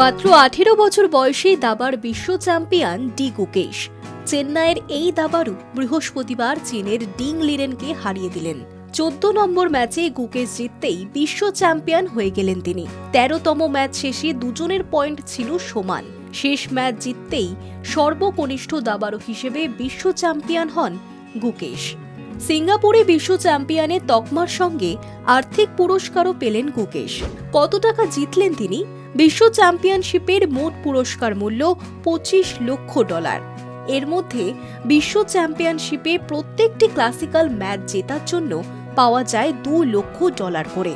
মাত্র আঠেরো বছর বয়সে দাবার বিশ্ব চ্যাম্পিয়ন ডি গুকেশ। চেন্নাইয়ের এই দাবারু বৃহস্পতিবার চীনের ডিং লিরেনকে হারিয়ে দিলেন। চোদ্দ নম্বর ম্যাচে গুকেশ জিততেই বিশ্ব চ্যাম্পিয়ন হয়ে গেলেন তিনি। তেরোতম ম্যাচ শেষে দুজনের পয়েন্ট ছিল সমান। শেষ ম্যাচ জিততেই সর্বকনিষ্ঠ দাবারু হিসেবে বিশ্ব চ্যাম্পিয়ন হন গুকেশ। সিঙ্গাপুরে বিশ্ব চ্যাম্পিয়নের তকমার সঙ্গে আর্থিক পুরস্কারও পেলেন গুকেশ। কত টাকা জিতলেন তিনি? বিশ্ব চ্যাম্পিয়নশিপের মোট পুরস্কার মূল্য পঁচিশ লক্ষ ডলার। এর মধ্যে বিশ্ব চ্যাম্পিয়নশিপে প্রত্যেকটি ক্লাসিক্যাল ম্যাচ জেতার জন্য পাওয়া যায় দু লক্ষ ডলার করে।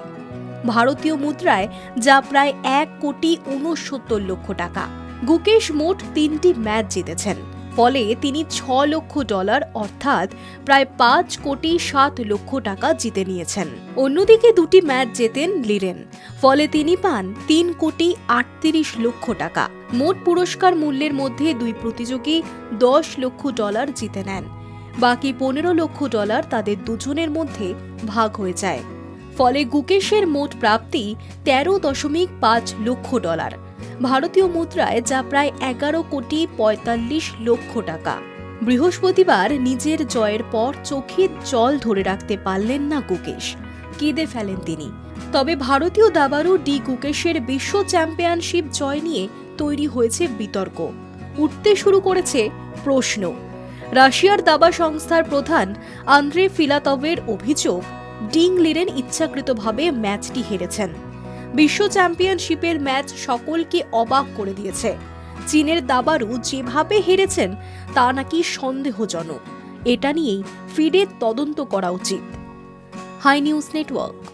ভারতীয় মুদ্রায় যা প্রায় এক কোটি উনসত্তর লক্ষ টাকা। গুকেশ মোট তিনটি ম্যাচ জিতেছেন। ফলে তিনি ছ লক্ষ ডলার, অর্থাৎ প্রায় পাঁচ কোটি সাত লক্ষ টাকা জিতে নিয়েছেন। অন্যদিকে দুটি ম্যাচ জেতেন লিরেন। ফলে তিনি পান তিন কোটি আটত্রিশ লক্ষ টাকা। মোট পুরস্কার মূল্যের মধ্যে দুই প্রতিযোগী দশ লক্ষ ডলার জিতে নেন। বাকি পনেরো লক্ষ ডলার তাদের দুজনের মধ্যে ভাগ হয়ে যায়। ফলে গুকেশের মোট প্রাপ্তি তেরো দশমিক পাঁচ লক্ষ ডলার। ভারতীয় মুদ্রায় যা প্রায় এগারো কোটি পঁয়তাল্লিশ লক্ষ টাকা। বৃহস্পতিবার নিজের জয়ের পর চোখের জল ধরে রাখতে পারলেন না গুকেশ। কেঁদে ফেলেন তিনি। তবে ভারতীয় দাবারু ডি গুকেশের বিশ্ব চ্যাম্পিয়নশিপ জয় নিয়ে তৈরি হয়েছে বিতর্ক। উঠতে শুরু করেছে প্রশ্ন। রাশিয়ার দাবা সংস্থার প্রধান আন্দ্রে ফিলাতভের অভিযোগ, ডিং লিরেন ইচ্ছাকৃতভাবে ম্যাচটি হেরেছেন। বিশ্ব চ্যাম্পিয়নশিপের ম্যাচ সকলকে অবাক করে দিয়েছে। চীনের দাবারু যেভাবে হেরেছেন, তা নাকি সন্দেহজনক। এটা নিয়েই ফিডের তদন্ত করা উচিত। Hi news network.